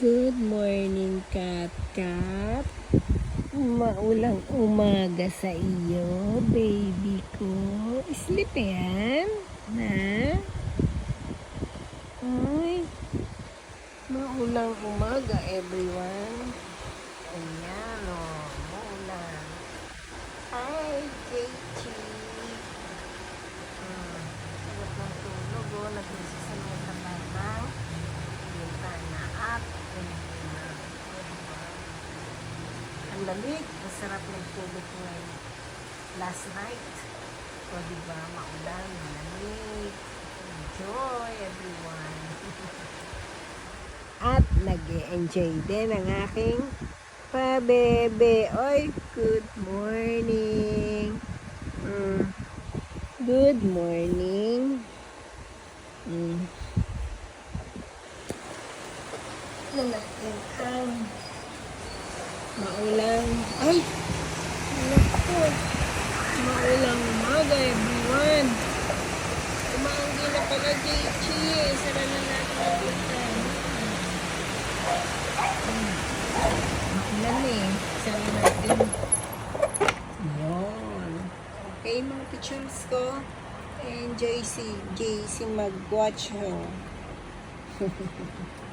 Good morning, Kat Kat. Maulang umaga sa iyo, baby ko. Sleep yan? Na? Ay, maulang umaga, everyone. Ayan, o. Oh, maulang. Hi, JT. Hmm, sarap ng tulog, o. Nag-isa sa mga tabatang. Bintana at bintana. Ang lamig. Masarap ng tulog ngayon. Last night. O, diba? Maulan, malamig. Enjoy, everyone. At nag enjoy din ang aking pabebe. Oy, good morning. Mm. Good morning. Mm. Ano natin ang maulang. Maulang umaga, everyone. Umaanggi na pala, JC. Sara na natin ang pintan. Hmm. Maulan eh. Sara natin. Yun. Okay, mga pictures ko. And JC. JC mag-watch ho.